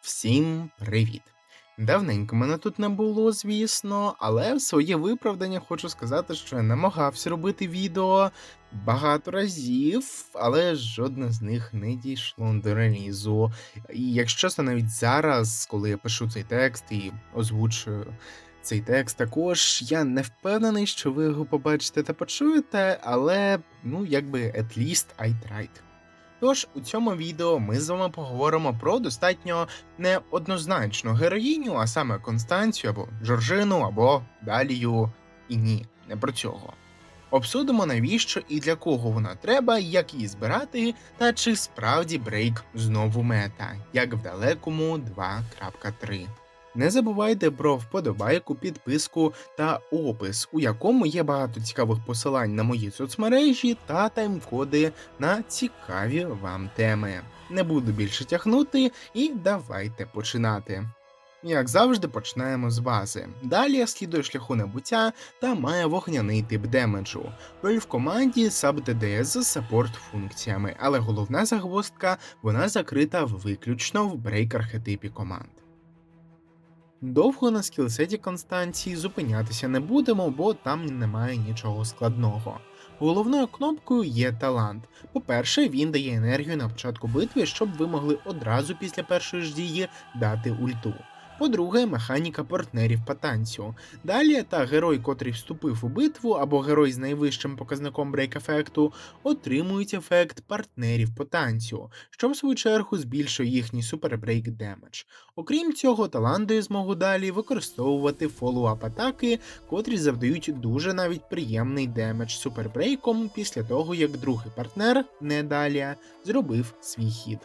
Всім привіт! Давненько мене тут не було, звісно, але в своє виправдання хочу сказати, що я намагався робити відео багато разів, але жодне з них не дійшло до релізу. І якщо чесно, навіть зараз, коли я пишу цей текст і озвучую цей текст, також я не впевнений, що ви його побачите та почуєте, але ну якби at least I tried. Тож у цьому відео ми з вами поговоримо про достатньо неоднозначну героїню, а саме Констанцію або Жоржину, або Далію. І ні, не про цього. Обсудимо, навіщо і для кого вона треба, як її збирати, та чи справді брейк знову мета, як в далекому 2.3. Не забувайте про вподобайку, підписку та опис, у якому є багато цікавих посилань на мої соцмережі та тайм-коди на цікаві вам теми. Не буду більше тягнути і давайте починати. Як завжди, починаємо з бази. Далі слідує шляху набуття та має вогняний тип демеджу. Роль в команді саб ДДС з саппорт функціями, але головна загвоздка вона закрита виключно в брейк архетипі команд. Довго на скілсеті Констанції зупинятися не будемо, бо там немає нічого складного. Головною кнопкою є талант. По-перше, він дає енергію на початку битви, щоб ви могли одразу після першої ж дії дати ульту. По-друге, механіка партнерів по танцю. Далі та герой, котрий вступив у битву, або герой з найвищим показником брейк-ефекту, отримують ефект партнерів по танцю, що в свою чергу збільшує їхній супербрейк демедж. Окрім цього, талант дає змогу далі використовувати фоллоуап атаки, котрі завдають дуже навіть приємний демедж супербрейком після того, як другий партнер, не далі, зробив свій хід.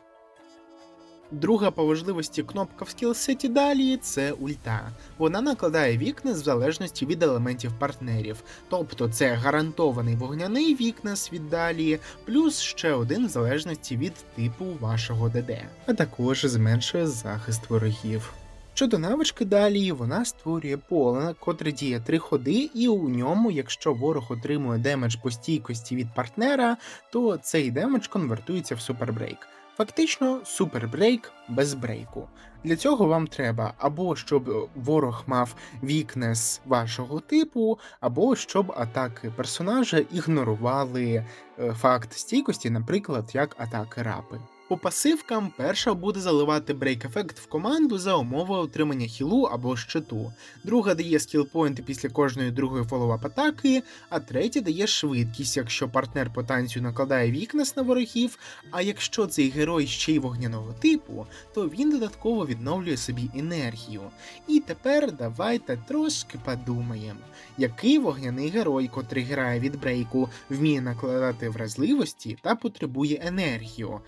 Друга по важливості кнопка в скілсеті далі це ульта. Вона накладає вікнес в залежності від елементів партнерів, тобто це гарантований вогняний вікнес від далі, плюс ще один в залежності від типу вашого ДД, а також зменшує захист ворогів. Щодо навички далі, вона створює поле, котре діє три ходи, і у ньому, якщо ворог отримує демедж по стійкості від партнера, то цей демедж конвертується в супербрейк. Фактично супербрейк без брейку. Для цього вам треба або щоб ворог мав вікнес вашого типу, або щоб атаки персонажа ігнорували е, факт стійкості, наприклад, як атаки рапи. По пасивкам перша буде заливати брейк-ефект в команду за умови отримання хілу або щиту. Друга дає скілпоінти після кожної другої фоллоуап атаки, а третя дає швидкість, якщо партнер по танцю накладає вікнес на ворогів. А якщо цей герой ще й вогняного типу, то він додатково відновлює собі енергію. І тепер давайте трошки подумаємо, який вогняний герой, котрий грає від брейку, вміє накладати вразливості та потребує енергію.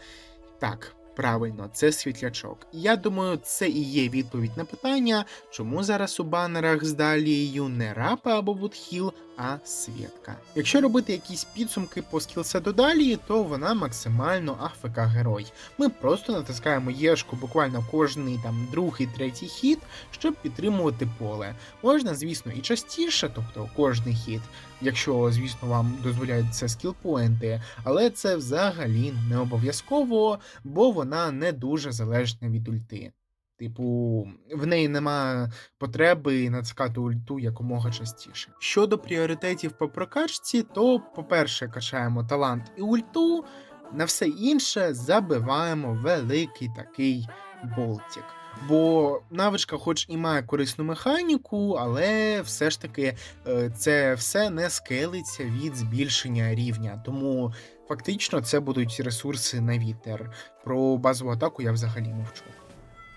Так, правильно, це світлячок. Я думаю, це і є відповідь на питання, чому зараз у банерах з далією не рапа або Вудхіл, а Свєтка. Якщо робити якісь підсумки по скілсету далі, то вона максимально АФК герой. Ми просто натискаємо єшку буквально кожний там другий, третій хід, щоб підтримувати поле. Можна, звісно, і частіше, тобто кожний хід, якщо, звісно, вам дозволяють це скілпоінти, але це взагалі не обов'язково, бо вона не дуже залежна від ульти. Типу, в неї нема потреби натискати ульту якомога частіше. Щодо пріоритетів по прокачці, то, по-перше, качаємо талант і ульту, на все інше забиваємо великий такий болтик. Бо навичка, хоч і має корисну механіку, але все ж таки е, це все не скелиться від збільшення рівня. Тому фактично це будуть ресурси на вітер. Про базову атаку я взагалі мовчу.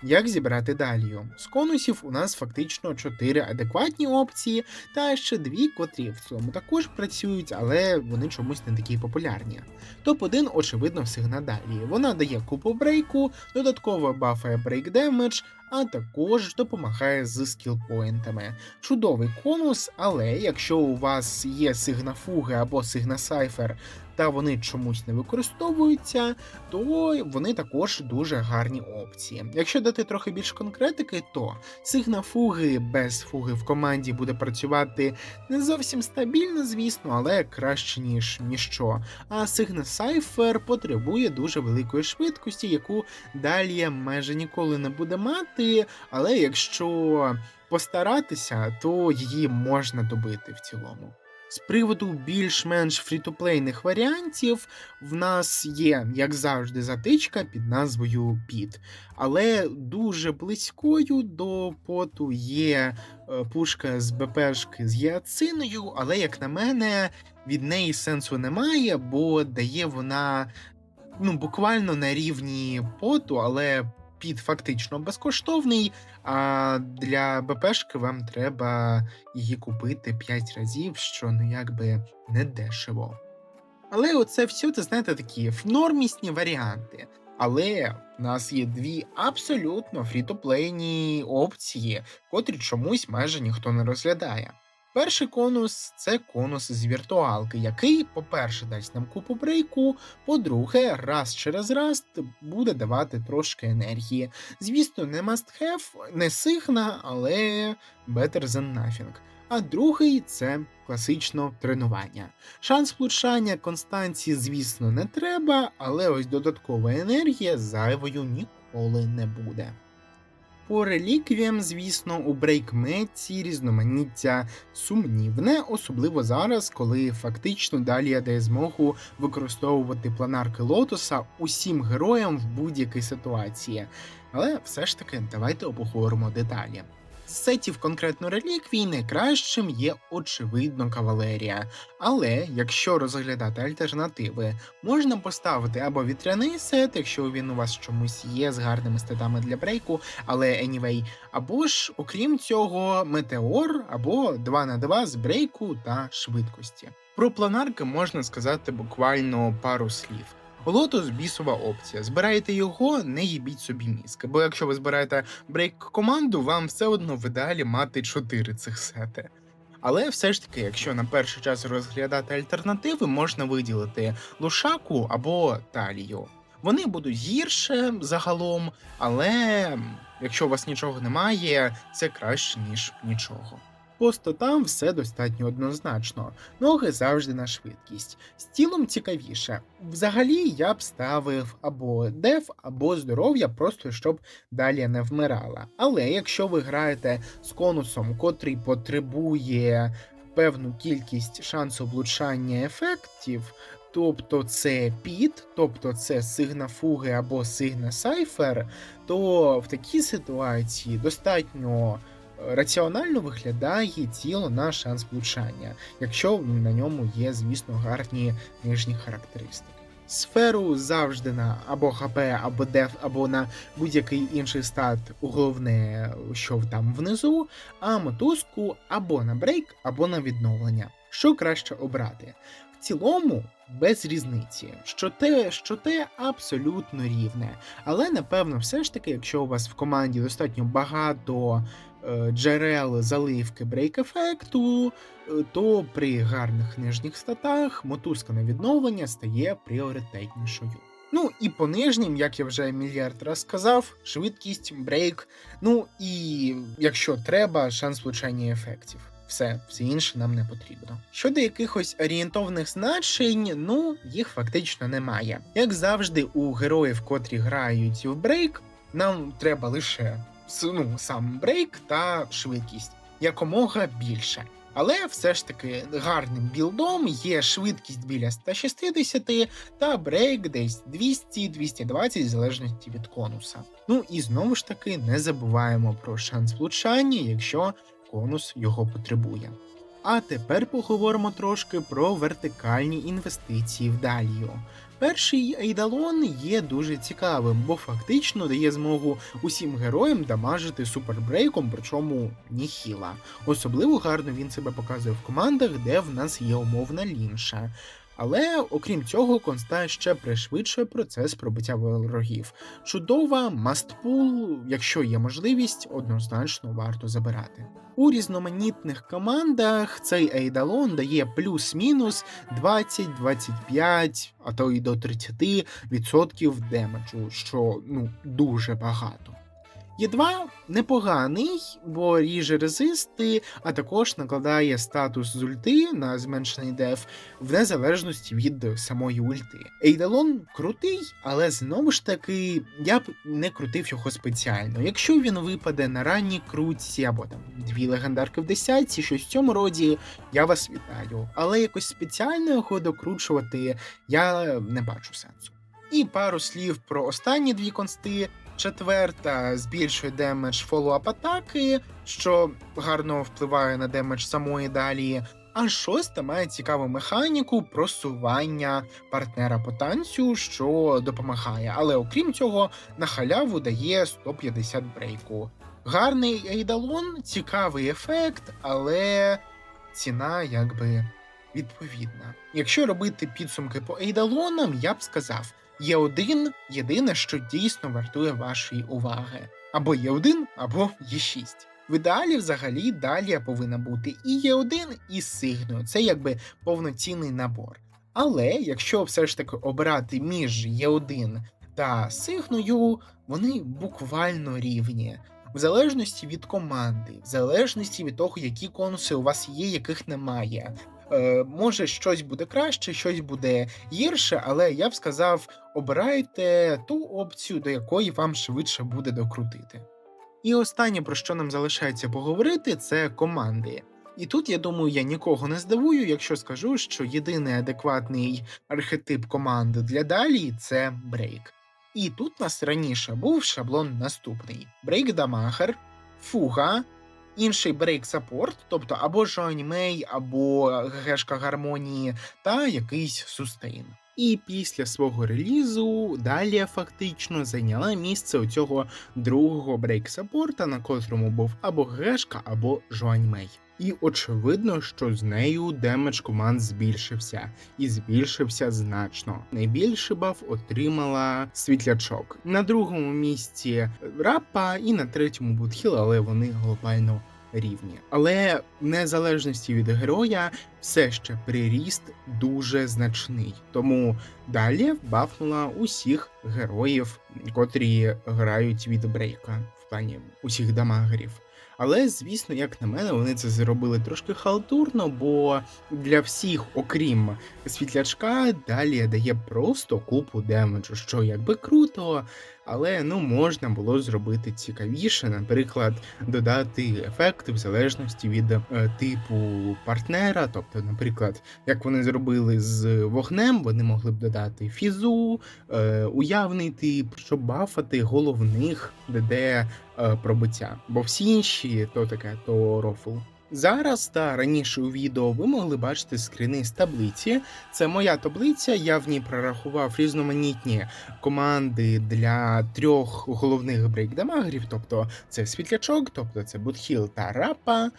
Як зібрати далію? З конусів у нас фактично 4 адекватні опції, та ще дві, котрі в цьому також працюють, але вони чомусь не такі популярні. Топ-1, очевидно, всіх далії. Вона дає купу брейку, додатково бафає брейк демедж, а також допомагає з скілпоінтами. Чудовий конус, але якщо у вас є сигнафуги або сигнасайфер, та вони чомусь не використовуються, то вони також дуже гарні опції. Якщо дати трохи більш конкретики, то сигна фуги без фуги в команді буде працювати не зовсім стабільно, звісно, але краще ніж ніщо. А сигна Сайфер потребує дуже великої швидкості, яку далі майже ніколи не буде мати. Але якщо постаратися, то її можна добити в цілому. З приводу більш-менш фрітоплейних варіантів, в нас є, як завжди, затичка під назвою Піт. Але дуже близькою до поту є е, пушка з БПшки з гіациною, але, як на мене, від неї сенсу немає, бо дає вона ну, буквально на рівні поту, але піт фактично безкоштовний, а для БПшки вам треба її купити 5 разів, що ну якби не дешево. Але оце все, це знаєте, такі нормісні варіанти. Але в нас є дві абсолютно фрітоплейні опції, котрі чомусь майже ніхто не розглядає. Перший конус це конус з віртуалки, який, по-перше, дасть нам купу брейку, по-друге, раз через раз буде давати трошки енергії. Звісно, не must have, не сигна, але better than nothing. А другий це класично тренування. Шанс влучання констанції, звісно, не треба, але ось додаткова енергія зайвою ніколи не буде. По реліквіям, звісно, у брейкметці різноманіття сумнівне, особливо зараз, коли фактично далі дає змогу використовувати планарки лотоса усім героям в будь-якій ситуації. Але все ж таки, давайте обговоримо деталі. Сетів конкретно реліквій найкращим є очевидно кавалерія. Але якщо розглядати альтернативи, можна поставити або вітряний сет, якщо він у вас чомусь є з гарними статами для брейку, але anyway, або ж, окрім цього, метеор або 2 на 2 з брейку та швидкості. Про планарки можна сказати буквально пару слів. Лотос бісова опція. Збираєте його, не їбіть собі мізки. Бо якщо ви збираєте брейк команду, вам все одно в ідеалі мати 4 цих сети. Але все ж таки, якщо на перший час розглядати альтернативи, можна виділити лушаку або талію. Вони будуть гірше загалом, але якщо у вас нічого немає, це краще ніж нічого. По статам все достатньо однозначно, ноги завжди на швидкість. З тілом цікавіше. Взагалі я б ставив або деф, або здоров'я, просто щоб далі не вмирала. Але якщо ви граєте з конусом, котрий потребує певну кількість шансу влучання ефектів, тобто це піт, тобто це сигна фуги або сигна сайфер, то в такій ситуації достатньо раціонально виглядає тіло на шанс влучання, якщо на ньому є, звісно, гарні нижні характеристики. Сферу завжди на або ХП, або деф, або на будь-який інший стат, головне, що там внизу, а мотузку або на брейк, або на відновлення. Що краще обрати? В цілому без різниці, що те, що те абсолютно рівне. Але напевно, все ж таки, якщо у вас в команді достатньо багато джерел заливки брейк-ефекту, е, то при гарних нижніх статах мотузка на відновлення стає пріоритетнішою. Ну і по нижнім, як я вже мільярд раз сказав, швидкість, брейк, ну і якщо треба, шанс влучання ефектів. Все, все інше нам не потрібно. Щодо якихось орієнтовних значень, ну їх фактично немає. Як завжди, у героїв, котрі грають в брейк, нам треба лише ну, сам брейк та швидкість якомога більше. Але все ж таки гарним білдом є швидкість біля 160 та брейк десь 200-220 в залежності від конуса. Ну і знову ж таки не забуваємо про шанс влучання, якщо конус його потребує. А тепер поговоримо трошки про вертикальні інвестиції в Далію. Перший Ейдалон є дуже цікавим, бо фактично дає змогу усім героям дамажити супербрейком, причому ніхіла. Особливо гарно він себе показує в командах, де в нас є умовна лінша. Але окрім цього, конста ще пришвидшує процес пробиття ворогів. Чудова, мастпул, якщо є можливість, однозначно варто забирати. У різноманітних командах цей Ейдалон дає плюс-мінус 20-25, а то й до 30% демеджу, що ну дуже багато. Є2 непоганий, бо ріже резисти, а також накладає статус з ульти на зменшений деф в незалежності від самої ульти. Ейдалон крутий, але знову ж таки я б не крутив його спеціально. Якщо він випаде на ранній крутці або там дві легендарки в десятці, щось в цьому роді, я вас вітаю. Але якось спеціально його докручувати я не бачу сенсу. І пару слів про останні дві консти. Четверта збільшує демедж фоллоуап атаки, що гарно впливає на демедж самої далі. А шоста має цікаву механіку просування партнера по танцю, що допомагає. Але окрім цього, на халяву дає 150 брейку. Гарний ейдалон, цікавий ефект, але ціна якби відповідна. Якщо робити підсумки по ейдалонам, я б сказав. Є один єдине, що дійсно вартує вашої уваги. Або є один, або є шість. В ідеалі взагалі далі повинна бути і є один, і сигною. Це якби повноцінний набор. Але якщо все ж таки обирати між є один та сигною, вони буквально рівні. В залежності від команди, в залежності від того, які конуси у вас є, яких немає. Е, Може, щось буде краще, щось буде гірше, але я б сказав, обирайте ту опцію, до якої вам швидше буде докрутити. І останнє, про що нам залишається поговорити, це команди. І тут, я думаю, я нікого не здивую, якщо скажу, що єдиний адекватний архетип команди для далі це брейк. І тут у нас раніше був шаблон наступний: брейк дамагер, фуга, інший брейк саппорт, тобто або Жоанімей, або ГГшка гармонії, та якийсь сустейн. І після свого релізу далі фактично зайняла місце у цього другого брейк-саппорта, на котрому був або Гешка, або Мей. І очевидно, що з нею демедж команд збільшився, і збільшився значно. Найбільший баф отримала світлячок. На другому місці рапа, і на третьому Будхіл, але вони глобально рівні. Але в незалежності від героя все ще приріст дуже значний. Тому далі бафнула усіх героїв, котрі грають від брейка плані усіх дамагерів. Але, звісно, як на мене, вони це зробили трошки халтурно, бо для всіх, окрім світлячка, далі дає просто купу демеджу, що якби круто, але ну можна було зробити цікавіше, наприклад, додати ефекти в залежності від е, типу партнера. Тобто, наприклад, як вони зробили з вогнем, вони могли б додати фізу, е, уявний тип, щоб бафати головних ДД е, пробиття. Бо всі інші то таке, то рофл. Зараз та раніше у відео ви могли бачити скріни з таблиці. Це моя таблиця. Я в ній прорахував різноманітні команди для трьох головних брейкдамагерів, тобто це світлячок, тобто це Будхіл та Рапа.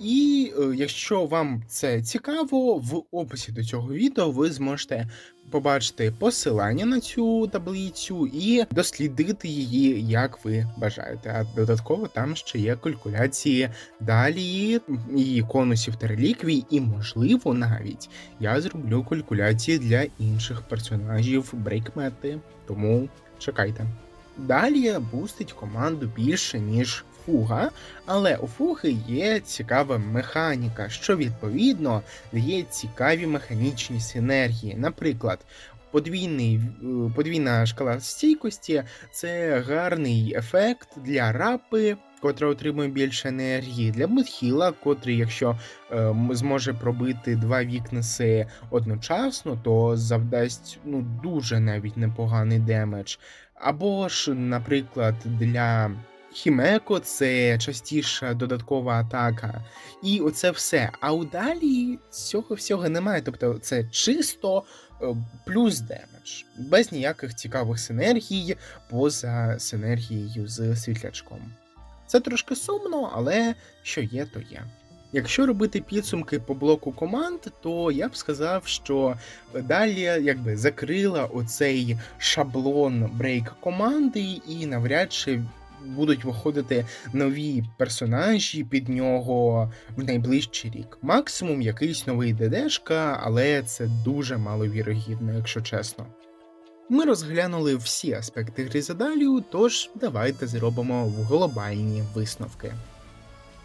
І е, якщо вам це цікаво, в описі до цього відео ви зможете побачити посилання на цю таблицю і дослідити її, як ви бажаєте. А додатково там ще є калькуляції далі і конусів та реліквій, і, можливо, навіть я зроблю калькуляції для інших персонажів брейкмети, тому чекайте. Далі бустить команду більше, ніж фуга, але у фуги є цікава механіка, що відповідно дає цікаві механічні синергії. Наприклад, подвійний, е, подвійна шкала стійкості це гарний ефект для рапи. Котра отримує більше енергії для Мудхіла, котрий, якщо е, зможе пробити два вікнеси одночасно, то завдасть ну дуже навіть непоганий демедж. Або ж, наприклад, для Хімеко це частіша додаткова атака. І оце все. А у далі цього всього немає. Тобто це чисто е, плюс демедж, без ніяких цікавих синергій, поза синергією з світлячком. Це трошки сумно, але що є, то є. Якщо робити підсумки по блоку команд, то я б сказав, що далі якби закрила оцей шаблон брейк команди, і навряд чи будуть виходити нові персонажі під нього в найближчий рік. Максимум якийсь новий ДДшка, але це дуже маловірогідно, якщо чесно. Ми розглянули всі аспекти гризадалію, тож давайте зробимо в глобальні висновки.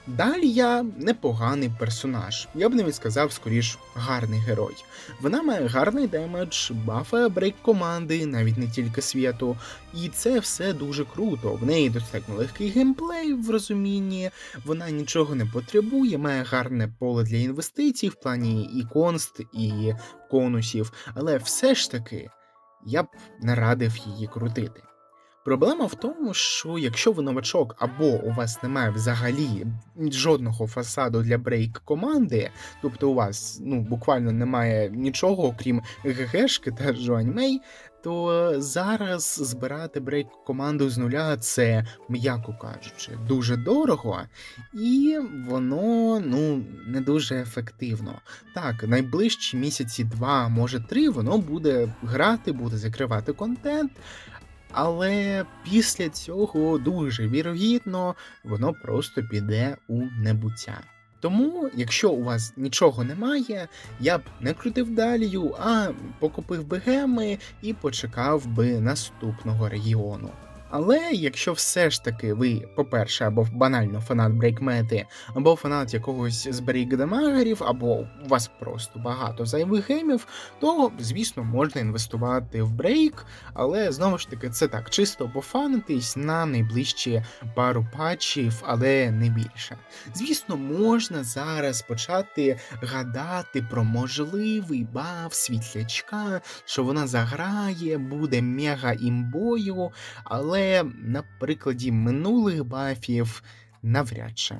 Далія непоганий персонаж, я б навіть сказав, скоріш гарний герой. Вона має гарний демедж, бафає брейк команди, навіть не тільки світу, і це все дуже круто. В неї достатньо легкий геймплей в розумінні, вона нічого не потребує, має гарне поле для інвестицій в плані і конст, і конусів, але все ж таки я б не радив її крутити. Проблема в тому, що якщо ви новачок або у вас немає взагалі жодного фасаду для брейк команди, тобто у вас ну буквально немає нічого, окрім ГГшки та Жуаньмей, то зараз збирати брейк команду з нуля це, м'яко кажучи, дуже дорого, і воно ну не дуже ефективно. Так, найближчі місяці, два, може три, воно буде грати, буде закривати контент. Але після цього дуже вірогідно воно просто піде у небуття. Тому, якщо у вас нічого немає, я б не крутив далію, а покупив би геми і почекав би наступного регіону. Але якщо все ж таки ви, по-перше, або банально фанат брейкмети, або фанат якогось з брейкдемагерів, або у вас просто багато зайвих геймів, то звісно можна інвестувати в брейк, але знову ж таки це так, чисто пофанитись на найближчі пару патчів, але не більше. Звісно, можна зараз почати гадати про можливий баф світлячка, що вона заграє, буде мега імбою, але на прикладі минулих бафів навряд чи.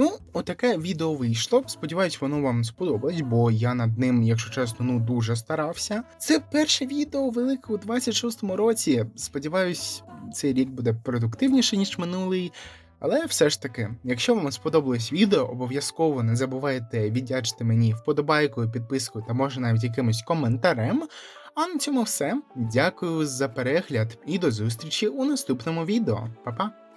Ну, отаке відео вийшло. Сподіваюсь, воно вам сподобалось, бо я над ним, якщо чесно, ну дуже старався. Це перше відео велике у 26-му році. Сподіваюсь, цей рік буде продуктивніше, ніж минулий. Але все ж таки, якщо вам сподобалось відео, обов'язково не забувайте віддячити мені вподобайкою, підпискою та може навіть якимось коментарем. А на цьому все. Дякую за перегляд і до зустрічі у наступному відео. Па-па!